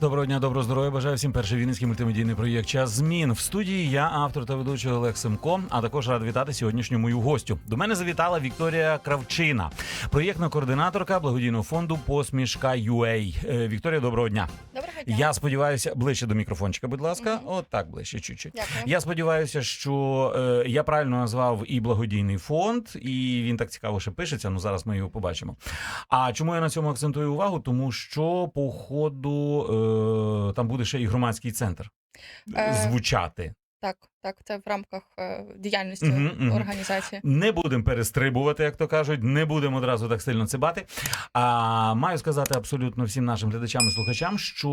Доброго дня, доброго здоров'я. Бажаю всім перший вінницький мультимедійний проєкт Час змін. В студії я, автор та ведучий Олег Семко. А також рад вітати сьогоднішню мою гостю. До мене завітала Вікторія Кравчина, проєктна координаторка благодійного фонду Посмішка UA. Е, Вікторія, доброго дня. Доброго дня. Я сподіваюся, ближче до мікрофончика, будь ласка. Мгм. От так ближче, чуть-чуть. Я сподіваюся, що е, я правильно назвав і благодійний фонд, і він так цікаво ще пишеться. Ну зараз ми його побачимо. А чому я на цьому акцентую увагу? Тому що по ходу е, там буде ще і громадський центр Е, звучати. Так, так, це в рамках е, діяльності Мгм, мгм. організації. Не будемо перестрибувати, як то кажуть, не будемо одразу так сильно цибати. А маю сказати абсолютно всім нашим глядачам і слухачам, що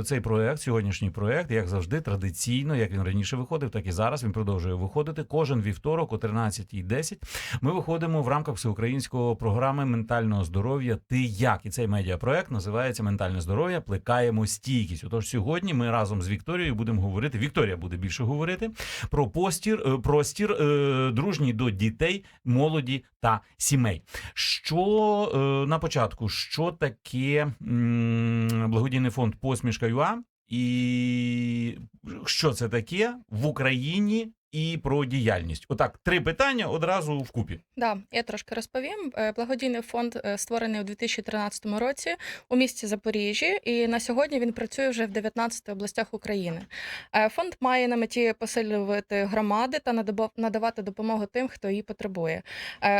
е, цей проект, сьогоднішній проект, як завжди, традиційно, як він раніше виходив, так і зараз він продовжує виходити. Кожен вівторок о 13.10 ми виходимо в рамках всеукраїнського програми ментального здоров'я. Ти як? І цей медіапроект називається Ментальне здоров'я. Плекаємо стійкість. Отож, сьогодні ми разом з Вікторією будемо говорити. Вікторія буде більше говорити про постір, е, простір е, дружній до дітей, молоді та сімей. Що е, на початку, що таке благодійний фонд Посмішка ЮА і що це таке в Україні і про діяльність? Отак, три питання одразу вкупі. Да, я трошки розповім. Е, Благодійний фонд е, створений у 2013 році у місті Запоріжжі, і на сьогодні він працює вже в 19 областях України. Е, Фонд має на меті посилювати громади та надавати допомогу тим, хто її потребує.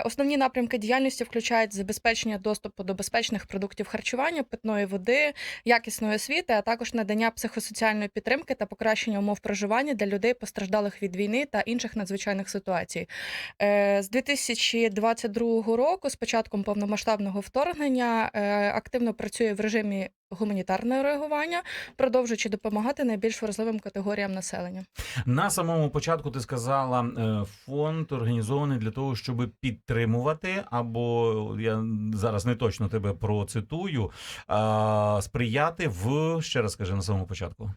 Основні напрямки діяльності включають забезпечення доступу до безпечних продуктів харчування, питної води, якісної освіти, а також надання психосоціальної підтримки та покращення умов проживання для людей, постраждалих від війни та інших надзвичайних ситуацій. Е, З 2022 року, з початком повномасштабного вторгнення, е, активно працює в режимі гуманітарного реагування, продовжуючи допомагати найбільш вразливим категоріям населення. На самому початку ти сказала, е, фонд організований для того, щоб підтримувати, або я зараз не точно тебе процитую, сприяти в ще раз скажи на самому початку.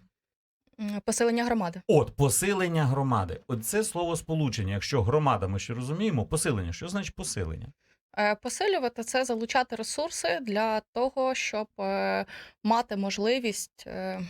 Посилення громади. От посилення громади. Оце слово сполучення. Якщо громада, ми ще розуміємо, посилення. Що значить посилення? Е, Посилювати це залучати ресурси для того, щоб е, мати можливість е,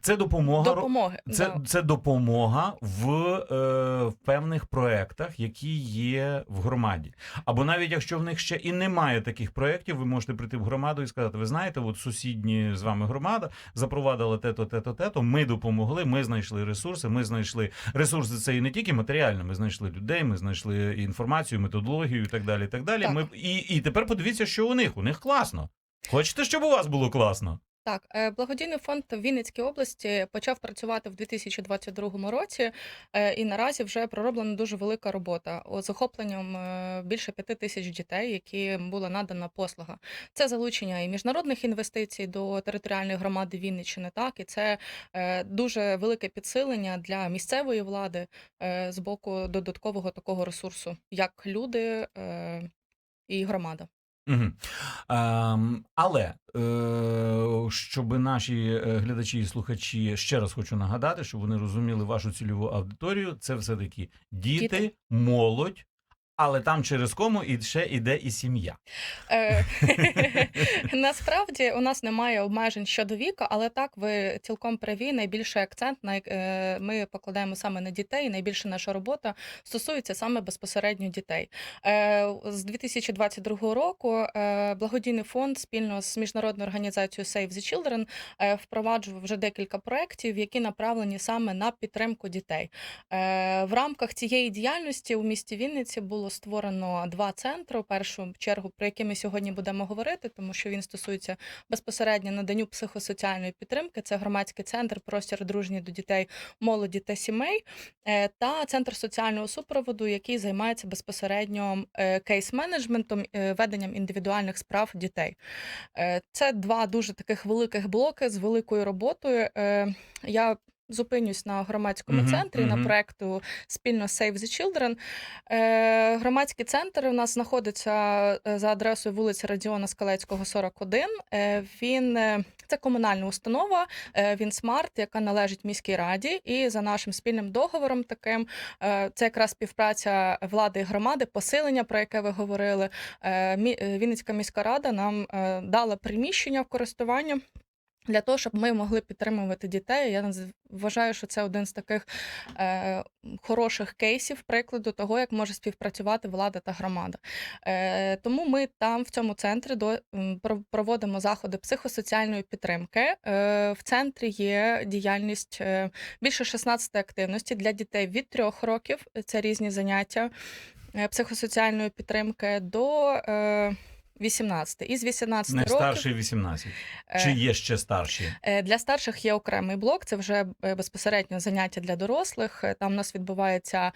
Це допомога. допомоги. Це, Да. це допомога в, е, в певних проєктах, які є в громаді. Або навіть якщо в них ще і немає таких проєктів, ви можете прийти в громаду і сказати: ви знаєте, от сусідні з вами громада запровадила те-то, те-то, те-то. Ми допомогли, ми знайшли ресурси. Ми знайшли ресурси. Це і не тільки матеріально. Ми знайшли людей, ми знайшли інформацію, методологію і так далі. І так далі. Так. Ми і, і тепер подивіться, що у них. У них класно. Хочете, щоб у вас було класно? Так, е, благодійний фонд в Вінницькій області почав працювати в 2022 році, е, і наразі вже пророблена дуже велика робота з охопленням е, більше п'яти тисяч дітей, які була надана послуга. Це залучення і міжнародних інвестицій до територіальної громади Вінниччини, так і це дуже велике підсилення для місцевої влади з боку додаткового такого ресурсу, як люди і громада. Угу. Ем, але е, щоб наші е, глядачі і слухачі ще раз хочу нагадати, щоб вони розуміли вашу цільову аудиторію. Це все таки діти, Діти. молодь, але там через кому і ще іде і сім'я. Е, Насправді у нас немає обмежень щодо віку, але так ви цілком праві. Найбільший акцент на е, ми покладаємо саме на дітей. Найбільше наша робота стосується саме безпосередньо дітей. Е, З 2022 року благодійний фонд спільно з міжнародною організацією Save the Children впроваджував вже декілька проєктів, які направлені саме на підтримку дітей. В рамках цієї діяльності у місті Вінниці було створено два центри. Першу чергу, про які ми сьогодні будемо говорити, тому що він стосується безпосередньо наданню психосоціальної підтримки. Це громадський центр, простір дружній до дітей, молоді та сімей, е, та центр соціального супроводу, який займається безпосередньо е, кейс-менеджментом, е, веденням індивідуальних справ дітей. Це два дуже таких великих блоки з великою роботою. Я Зупинюсь на громадському Мгм, центрі мгм. на проекту спільно Save the Children. Е, громадський центр у нас знаходиться е, за адресою вулиця Радіона Скалецького, 41. Е, він е, це комунальна установа, е, він смарт, яка належить міській раді. І за нашим спільним договором, таким е, це якраз співпраця влади і громади, посилення, про яке ви говорили. Е, е, Вінницька міська рада нам е, дала приміщення в користування. Для того, щоб ми могли підтримувати дітей, я вважаю, що це один з таких е, хороших кейсів прикладу того, як може співпрацювати влада та громада. Е, тому ми там, в цьому центрі, до, проводимо заходи психосоціальної підтримки. Е, в центрі є діяльність е, більше 16 активностей для дітей від 3 років. Це різні заняття е, психосоціальної підтримки до. Е, 18. Із 18 років старший 18. е, Чи є ще старші? Е, Для старших є окремий блок, це вже е, безпосередньо заняття для дорослих. Там у нас відбуваються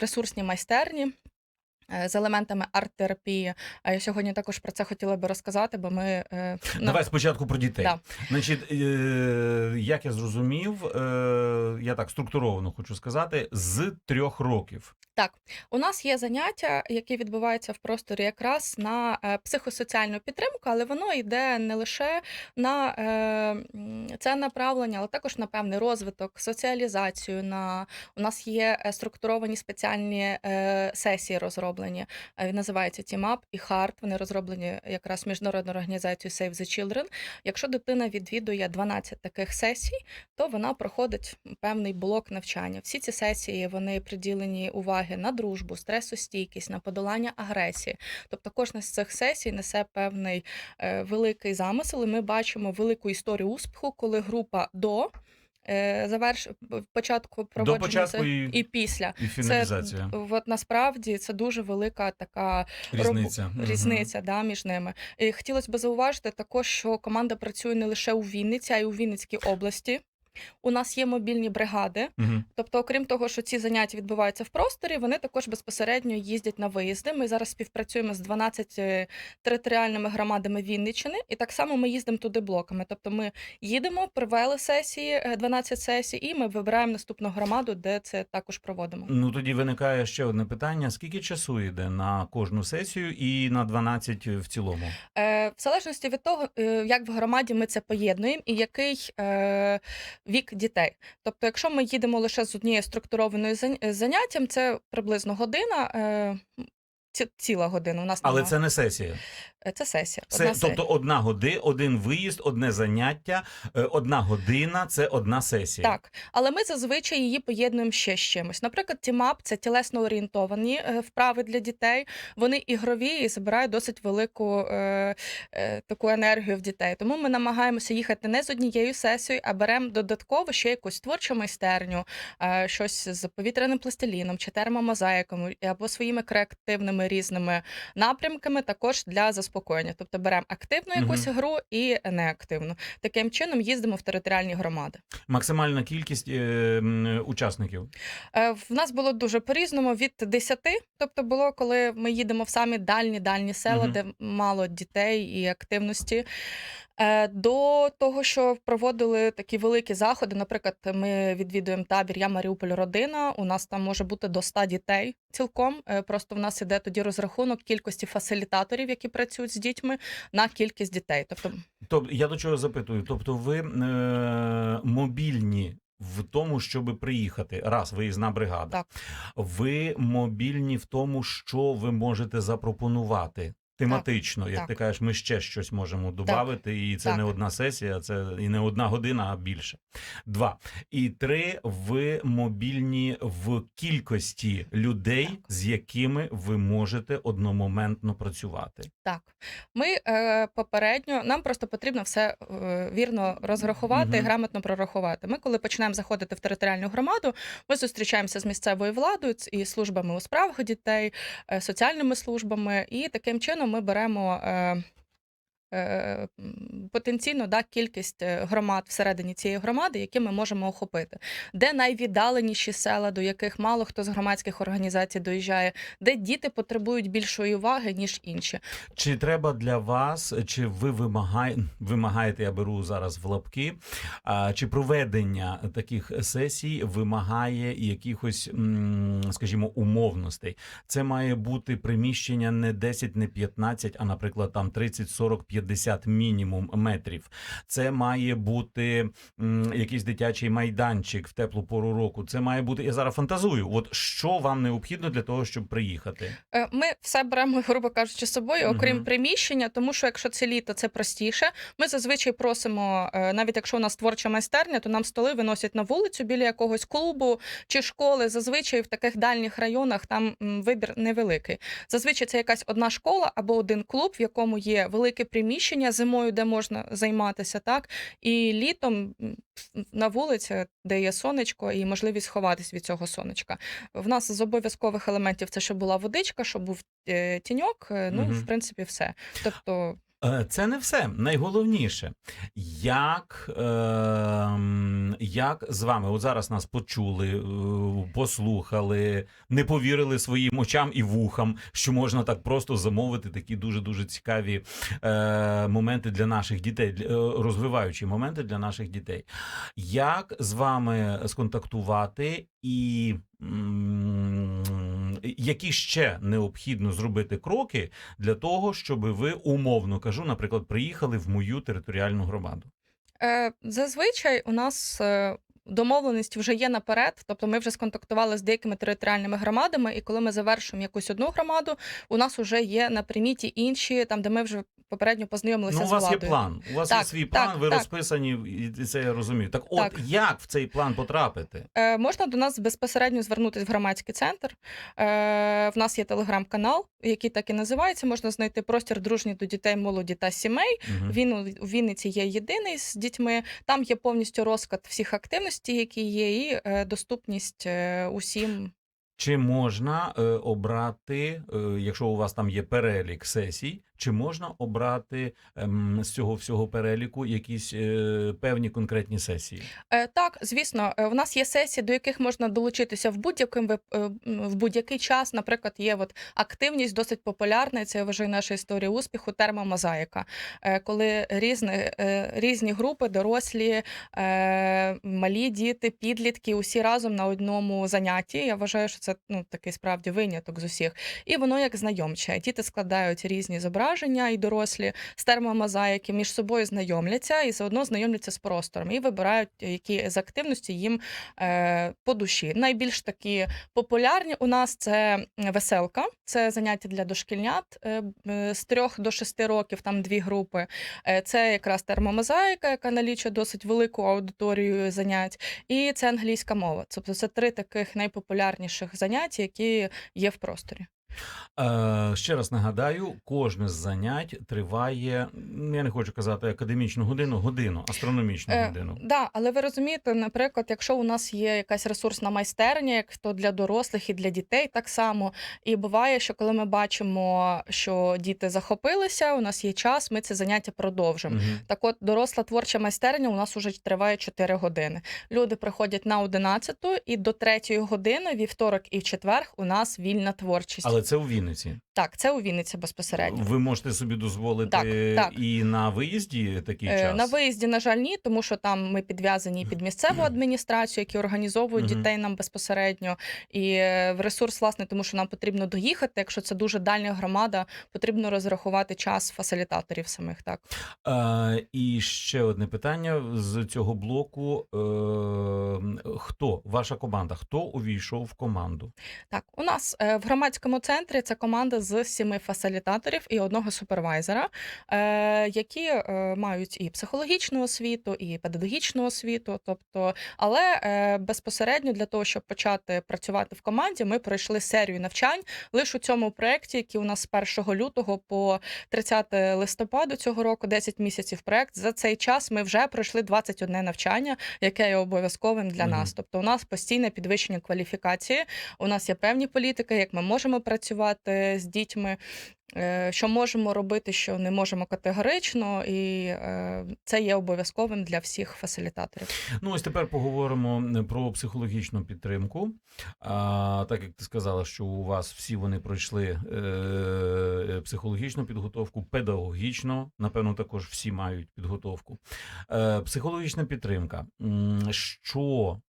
ресурсні майстерні. З елементами арт-терапії. А я сьогодні також про це хотіла би розказати, бо ми е, ну, Давай спочатку про дітей. Да. Значить, е, як я зрозумів, е, я так структуровано хочу сказати, з трьох років. Так, у нас є заняття, які відбуваються в просторі якраз на е, психосоціальну підтримку, але воно йде не лише на е, це направлення, але також на певний розвиток, соціалізацію. На у нас є структуровані спеціальні е, сесії розроблені. Е, Називаються TeamUp і HEART. Вони розроблені якраз міжнародною організацією Save the Children. Якщо дитина відвідує 12 таких сесій, то вона проходить певний блок навчання. Всі ці сесії вони приділені уваги на дружбу, стресостійкість, на подолання агресії. Тобто кожна з цих сесій несе певний е, великий замисел. І ми бачимо велику історію успіху, коли група до заверш початку проводження початку і- і після. І фіналізація. Це от насправді це дуже велика така Різниця. роб- різниця різниця да, між ними. І хотілося б зауважити також, що команда працює не лише у Вінниці, а й у Вінницькій області. У нас є мобільні бригади. Мгм. Тобто, окрім того, що ці заняття відбуваються в просторі, вони також безпосередньо їздять на виїзди. Ми зараз співпрацюємо з 12 е, територіальними громадами Вінниччини, і так само ми їздимо туди блоками. Тобто, ми їдемо, провели сесії, е, 12 сесій, і ми вибираємо наступну громаду, де це також проводимо. Ну тоді виникає ще одне питання: скільки часу йде на кожну сесію і на 12 в цілому? Е, в залежності від того, е, як в громаді ми це поєднуємо і який е, вік дітей. Тобто, якщо ми їдемо лише з однією структурованою заняттям, це приблизно година. Ці- Ціла година у нас Але нема. це не сесія. Е, це сесія. Це одна сесія. тобто одна година, один виїзд, одне заняття, е, одна година це одна сесія. Так, але ми зазвичай її поєднуємо ще з чимось. Наприклад, тімап це тілесно орієнтовані е, вправи для дітей. Вони ігрові і збирають досить велику е, е, таку енергію в дітей. Тому ми намагаємося їхати не з однією сесією, а беремо додатково ще якусь творчу майстерню, е, щось з повітряним пластиліном чи термомозаїком, або своїми креативними різними напрямками, також для заспокоєння. Тобто беремо активну якусь Мгм. гру і неактивну. Таким чином їздимо в територіальні громади. Максимальна кількість е, учасників. Е, В нас було дуже по-різному від 10, тобто було, коли ми їдемо в самі дальні дальні села, Мгм. де мало дітей і активності. Е, До того, що проводили такі великі заходи. Наприклад, ми відвідуємо табір Я Маріуполь родина. У нас там може бути до 100 дітей цілком. Е, Просто в нас іде тоді розрахунок кількості фасилітаторів, які працюють з дітьми, на кількість дітей. Тобто, Тобто я до чого запитую? Тобто, ви е, мобільні в тому, щоб приїхати. Раз виїзна бригада. Так. Ви мобільні в тому, що ви можете запропонувати. Тематично, як так. ти кажеш, ми ще щось можемо додати, і це так. не одна сесія, це і не одна година, а більше. Два. І три, ви мобільні в кількості людей, Так. з якими ви можете одномоментно працювати. Так, ми е, попередньо нам просто потрібно все е, вірно розрахувати і грамотно прорахувати. Ми, коли починаємо заходити в територіальну громаду, ми зустрічаємося з місцевою владою і службами у справах дітей, е, соціальними службами, і таким чином ми беремо. Е, потенційно да, кількість е, громад всередині цієї громади, які ми можемо охопити, де найвіддаленіші села, до яких мало хто з громадських організацій доїжджає, де діти потребують більшої уваги ніж інші. Чи треба для вас, чи ви вимагає, вимагаєте, я беру зараз в лапки, а, чи проведення таких сесій вимагає якихось, скажімо, умовностей? Це має бути приміщення не 10, не 15, а, наприклад, там 30, 40, 50 мінімум метрів. Це має бути м, якийсь дитячий майданчик в теплу пору року. Це має бути, я зараз фантазую. От що вам необхідно для того, щоб приїхати? Е, Ми все беремо, грубо кажучи, з собою, окрім Мгм. приміщення, тому що якщо це літо, це простіше. Ми зазвичай просимо, е, навіть якщо у нас творча майстерня, то нам столи виносять на вулицю біля якогось клубу чи школи. Зазвичай в таких дальніх районах там вибір невеликий. Зазвичай це якась одна школа або один клуб, в якому є велике приміщення зимою, де можна займатися, так і літом на вулиці, де є сонечко, і можливість ховатись від цього сонечка. В нас з обов'язкових елементів це щоб була водичка, щоб був е, тіньок. е, Ну, угу. в принципі, все. Тобто, Це не все. Найголовніше, як, ем, як з вами, от зараз нас почули, е, послухали, не повірили своїм очам і вухам, що можна так просто замовити такі дуже дуже цікаві е, моменти для наших дітей, е, розвиваючі моменти для наших дітей. Як з вами сконтактувати і м, які ще необхідно зробити кроки для того, щоб ви умовно кажу, наприклад, приїхали в мою територіальну громаду? е, зазвичай у нас. е, Домовленість вже є наперед, тобто ми вже сконтактували з деякими територіальними громадами, і коли ми завершуємо якусь одну громаду, у нас вже є на приміті інші, там де ми вже попередньо познайомилися Ну, у вас є план. У вас є свій план, так, ви так. розписані, і це я розумію. Так, от Так. як в цей план потрапити? Е, можна до нас безпосередньо звернутися в громадський центр. Е, в нас є телеграм-канал, який так і називається. Можна знайти простір дружній до дітей, молоді та сімей. Мгм. Він у у Вінниці є єдиний з дітьми. Там є повністю розклад всіх активностей, які є, і е, доступність е, усім. Чи можна е, обрати, е, якщо у вас там є перелік сесій, чи можна обрати ем, з цього всього переліку якісь е, певні конкретні сесії? Е, так, звісно, е, в нас є сесії, до яких можна долучитися в будь-яким в будь-який час. Наприклад, є от активність досить популярна. Це я вважаю наша історія успіху. Термомозаїка, коли різні, різні групи, дорослі, малі діти, підлітки, усі разом на одному занятті. Я вважаю, що це ну такий справді виняток з усіх. І воно як знайомче. Діти складають різні зображення і дорослі з термомозаїки між собою знайомляться і заодно знайомляться з простором і вибирають, які з активності їм е, по душі. Найбільш такі популярні у нас це веселка, це заняття для дошкільнят е, е, з трьох до шести років, там дві групи. Це якраз термомозаїка, яка налічує досить велику аудиторію занять, і це англійська мова. Тобто це три таких найпопулярніших заняття, які є в просторі. Е, ще раз нагадаю, кожне з занять триває, м, я не хочу казати академічну годину, годину, астрономічну Е, годину. Да, але ви розумієте, наприклад, якщо у нас є якась ресурсна майстерня, як то для дорослих і для дітей так само. І буває, що коли ми бачимо, що діти захопилися, у нас є час, ми це заняття продовжимо. Мгм. Так от, доросла творча майстерня у нас уже триває 4 години. Люди приходять на 11 і до 3 години, вівторок і в четвер у нас вільна творчість. Але це у Вінниці. Так, це у Вінниці безпосередньо. Ви можете собі дозволити Так, так. і на виїзді такий Е, час. На виїзді, на жаль, ні, тому що там ми підв'язані під місцеву адміністрацію, які організовують дітей нам безпосередньо. І е, в ресурс, власне, тому що нам потрібно доїхати. Якщо це дуже дальня громада, потрібно розрахувати час фасилітаторів самих. Так Е, і ще одне питання з цього блоку. Е, хто ваша команда? Хто увійшов в команду? так, у нас в громадському центрі це команда з сіми фасилітаторів і одного супервайзера, е, які е, мають і психологічну освіту, і педагогічну освіту. Тобто, але е, безпосередньо для того, щоб почати працювати в команді, ми пройшли серію навчань лише у цьому проєкті, який у нас з 1 лютого по 30 листопаду цього року, 10 місяців проєкт. За цей час ми вже пройшли 21 навчання, яке є обов'язковим для Мгм. нас. Тобто, у нас постійне підвищення кваліфікації. У нас є певні політики, як ми можемо працювати. Працювати з дітьми. е, Що можемо робити, що не можемо категорично, і е, це є обов'язковим для всіх фасилітаторів. Ну, ось тепер поговоримо про психологічну підтримку. А, так як ти сказала, що у вас всі вони пройшли е, психологічну підготовку, педагогічно, напевно, також всі мають підготовку. Е, психологічна підтримка. Що е,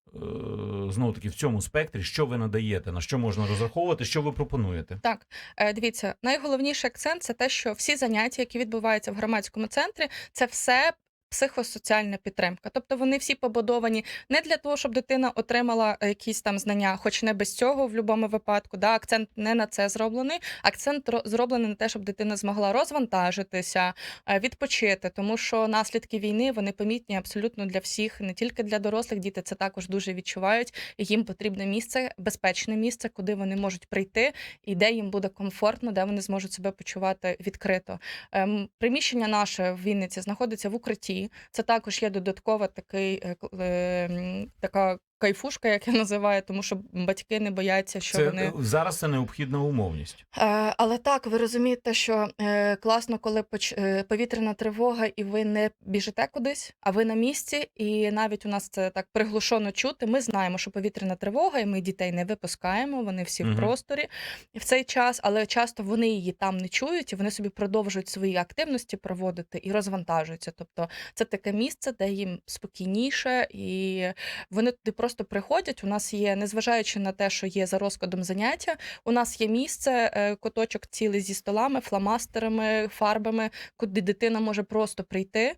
знову таки в цьому спектрі, що ви надаєте, на що можна розраховувати, що ви пропонуєте? Так, е, дивіться, найголовніший акцент це те, що всі заняття, які відбуваються в громадському центрі, це все. Психосоціальна підтримка, тобто вони всі побудовані не для того, щоб дитина отримала е, якісь там знання, хоч не без цього в будь-якому випадку. Да, акцент не на це зроблений. Акцент зроблений на те, щоб дитина змогла розвантажитися, е, відпочити, тому що наслідки війни вони помітні абсолютно для всіх, не тільки для дорослих. Діти це також дуже відчувають. Їм потрібне місце, безпечне місце, куди вони можуть прийти, і де їм буде комфортно, де вони зможуть себе почувати відкрито. Ем, приміщення наше в Вінниці знаходиться в укритті. Це також є додаткова такий е, е, така кайфушка, як я називаю, тому що батьки не бояться, що Це вони. е, зараз це необхідна умовність. Е, Але так, ви розумієте, що е, класно, коли поч... е, повітряна тривога, і ви не біжите кудись, а ви на місці. І навіть у нас це так приглушено чути. Ми знаємо, що повітряна тривога, і ми дітей не випускаємо. Вони всі Мгм. в просторі в цей час, але часто вони її там не чують, і вони собі продовжують свої активності проводити і розвантажуються. Тобто це таке місце, де їм спокійніше, і вони туди просто приходять. У нас є, незважаючи на те, що є за розкладом заняття, у нас є місце, е, куточок цілий зі столами, фломастерами, фарбами, куди дитина може просто прийти.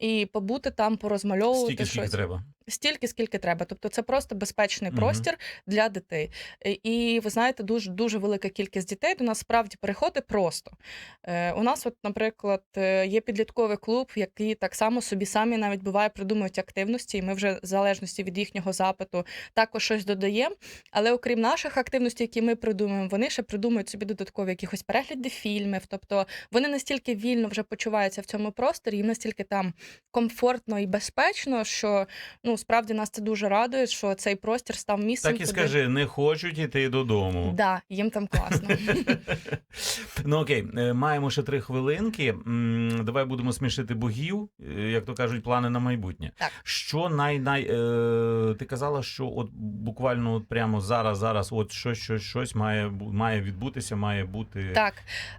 І побути там, порозмальовувати Стільки, скільки щось треба. Стільки, скільки треба. Тобто це просто безпечний простір для дітей. Е, І ви знаєте, дуже дуже велика кількість дітей до нас справді переходить просто. Е, у нас, от, наприклад, е, є підлітковий клуб, який так само собі самі навіть буває придумують активності, і ми вже в залежності від їхнього запиту також щось додаємо. Але окрім наших активностей, які ми придумуємо, вони ще придумують собі додаткові якихось перегляди фільмів. Тобто вони настільки вільно вже почуваються в цьому просторі, їм настільки там комфортно і безпечно, що ну справді нас це дуже радує, що цей простір став місцем. Так і куди- скажи, не хочуть іти додому. Да, їм там класно. Ну окей, е, маємо ще три хвилинки. Давай будемо смішити богів, е, як то кажуть, плани на майбутнє. Так. Що най най е, ти казала, що от буквально от прямо зараз, зараз, от щось, щось, щось має має відбутися, має бути Так,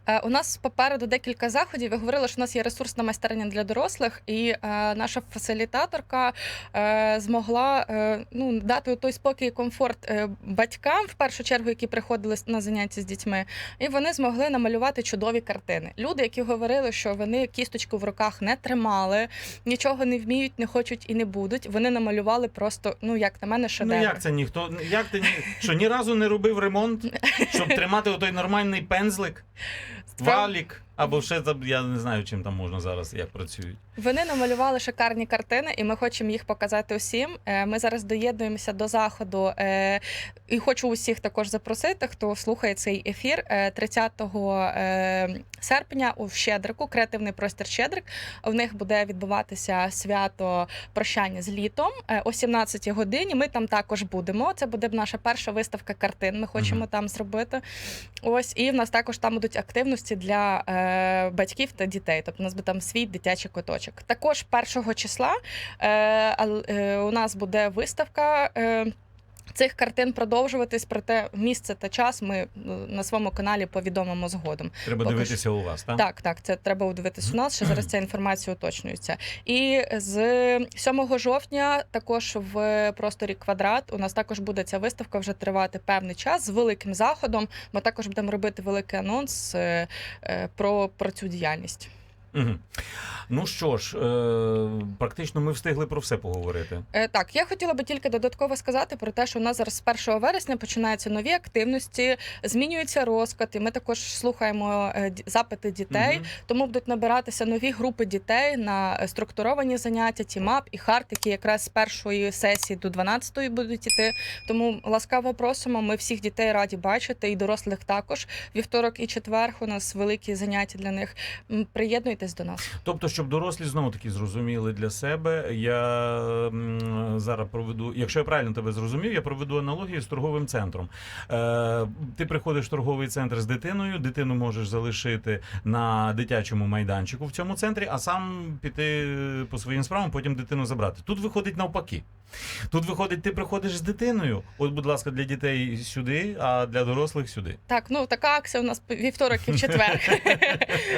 е, у нас попереду декілька заходів. Ви говорили, що у нас є ресурсна майстерня для дорослих, і е, наша фасилітаторка е, змогла е, ну, дати той спокій і комфорт е, батькам, в першу чергу, які приходили на заняття з дітьми, і вони змогли намалювати чудові картини. Люди, які говорили, що вони кісточку в руках не тримали, нічого не вміють, не хочуть і не будуть. Вони намалювали просто, ну як на мене, Ну як це ніхто? Як ти ні, що ні разу не робив ремонт, щоб тримати отой нормальний пензлик, валік, або ще я не знаю, чим там можна зараз, як працюють. Вони намалювали шикарні картини, і ми хочемо їх показати усім. Е, Ми зараз доєднуємося до заходу. е, І хочу усіх також запросити, хто слухає цей ефір е, 30 е, серпня у Щедрику, креативний простір Щедрик. В них буде відбуватися свято прощання з літом о 17 годині. Ми там також будемо. Це буде наша перша виставка картин. Ми хочемо Мгм. там зробити. Ось і в нас також там будуть активності для батьків та дітей. Тобто у нас буде там свій дитячий куточок. Також 1 числа е, е, у нас буде виставка. Е, Цих картин продовжуватись, проте місце та час ми ну, на своєму каналі повідомимо згодом. Треба Поки дивитися у вас, так? Так, так, це треба дивитися у нас. Ще зараз ця інформація уточнюється. І з 7 жовтня також в просторі квадрат у нас також буде ця виставка вже тривати певний час з великим заходом. Ми також будемо робити великий анонс про, про цю діяльність. Угу. Ну що ж, е, практично ми встигли про все поговорити. Е, Так, я хотіла би тільки додатково сказати про те, що у нас зараз з 1 вересня починаються нові активності, змінюється розклад, і ми також слухаємо е, запити дітей. Мгм. Тому будуть набиратися нові групи дітей на е, структуровані заняття, тімап і харт, які якраз з першої сесії до 12-ї будуть іти. Тому ласкаво просимо. Ми всіх дітей раді бачити, і дорослих також. Вівторок і четвер у нас великі заняття для них. М, Приєднуйтесь. Звертайтесь до нас. Тобто, щоб дорослі знову таки зрозуміли для себе, я м, зараз проведу, якщо я правильно тебе зрозумів, я проведу аналогію з торговим центром. Е, ти приходиш в торговий центр з дитиною, дитину можеш залишити на дитячому майданчику в цьому центрі, а сам піти по своїм справам, потім дитину забрати. Тут виходить навпаки. Тут виходить, ти приходиш з дитиною. От, будь ласка, для дітей сюди, а для дорослих сюди. Так, ну така акція у нас вівторок і в четвер.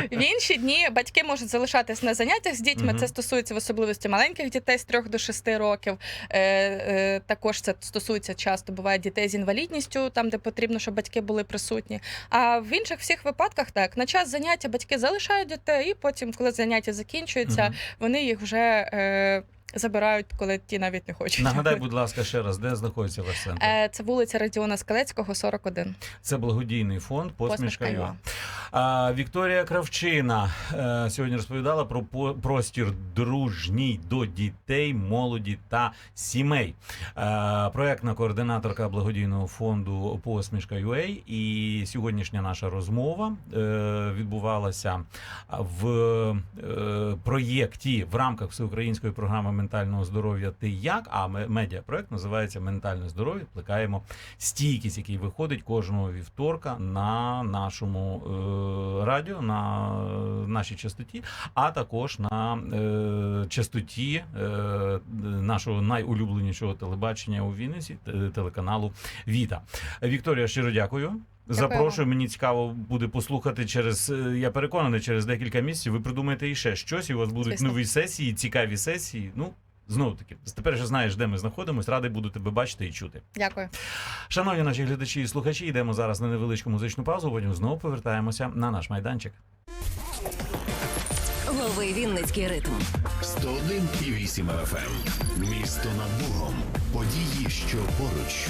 В інші дні батьки можуть залишатись на заняттях з дітьми. Це стосується в особливості маленьких дітей з 3 до 6 років. Е, е, також це стосується часто буває дітей з інвалідністю, там де потрібно, щоб батьки були присутні. А в інших всіх випадках так на час заняття батьки залишають дітей, і потім, коли заняття закінчуються, вони їх вже е, забирають, коли ті навіть не хочуть. Нагадай, будь ласка, ще раз, де знаходиться ваш центр? Е, Це вулиця Радіона Скалецького, 41. Це благодійний фонд Посмішка Посмішка Вікторія Кравчина е, сьогодні розповідала про простір дружній до дітей, молоді та сімей. Е, Проектна координаторка благодійного фонду Посмішка UA. І сьогоднішня наша розмова е, відбувалася в проєкті в рамках всеукраїнської програми ментального здоров'я Ти як? А ме- медіапроект називається Ментальне здоров'я. Плекаємо стійкість, який виходить кожного вівторка на нашому радіо, на нашій частоті, а також на е, частоті е, нашого найулюбленішого телебачення у Вінниці, телеканалу Віта. Вікторія, щиро дякую. Запрошую, мені цікаво буде послухати через. е, Я переконаний, через декілька місяців ви придумаєте і ще щось, і у вас будуть Звісно. нові сесії, цікаві сесії. Ну знову таки, тепер вже знаєш, де ми знаходимось. Радий буду тебе бачити і чути. Дякую. Шановні наші глядачі і слухачі, йдемо зараз на невеличку музичну паузу. Потім знову повертаємося на наш майданчик. Лови Вінницький ритм. 101,8 FM. Місто над Богом. Події, що поруч.